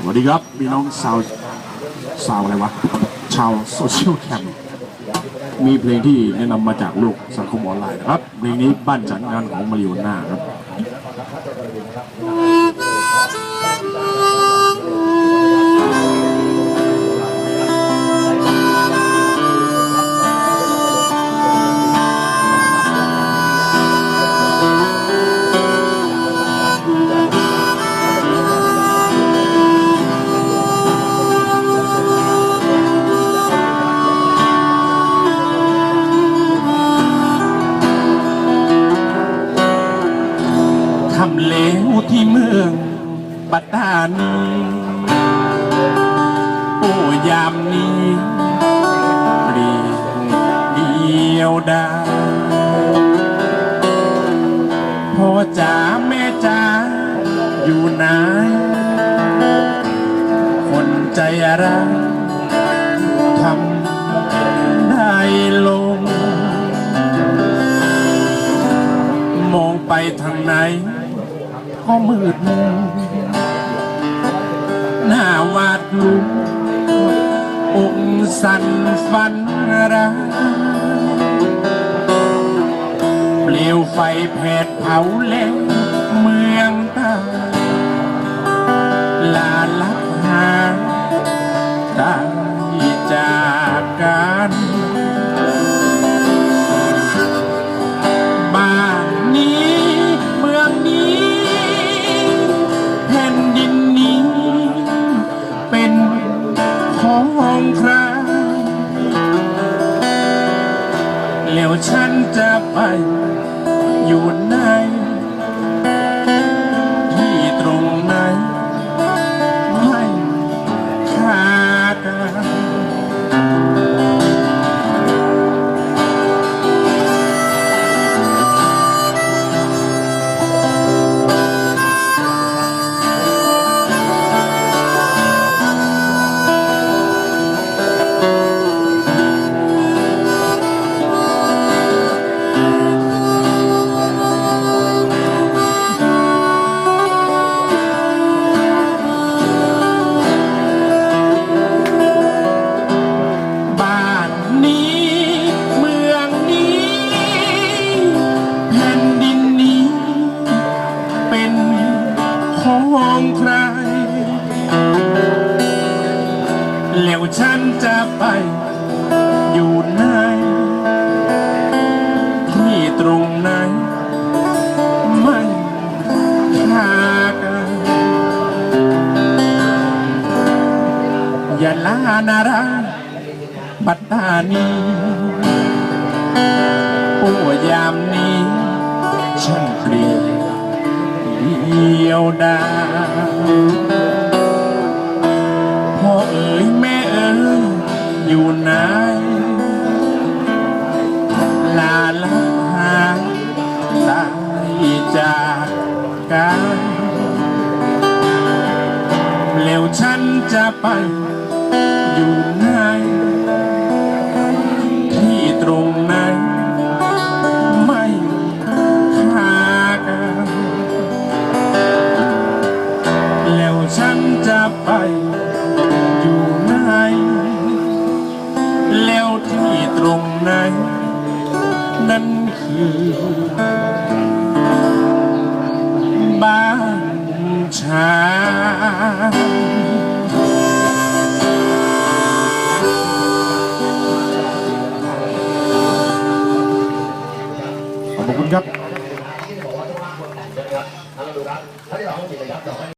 สวัสดีครับพี่น้องชาวชาวอะไรวะ ชาวโซเชียลแคมมีเพลงที่แนะนำมาจากโลกสังคมออนไลน์นะครับเพลงนี้บ้านจัดงานของมาริโอน่าครับ ทำเลวที่เมืองปัตตานีโอ้ยามนี้เปรียเดียวดายพ่อจ๋าแม่จ๋าอยู่ไหนคนใจร้ายทำได้ลง มองไปทางไหน ก็มืดมนหน้าวาดลัวอกสั่นฝันร้าเปลวไฟแผดเผาเล่เมืองตาลาลับหางตายจากกัน แล้วฉันจะไปอยู่ไหน แล้วฉันจะไปอยู่ไหนที่ตรงไหนไม่ขากันอย่าลานาราปัตตานีโอ้ยามนี้ฉันเปลี่ยนเดียวดาย อยู่ไหนลาลาหาตายจากกันแล้วฉันจะไปอยู่ไหนที่ตรงไหนไม่ขาดกันแล้วฉันจะไป ไหน นั่นคือ บ้านฉันขอบคุณครับ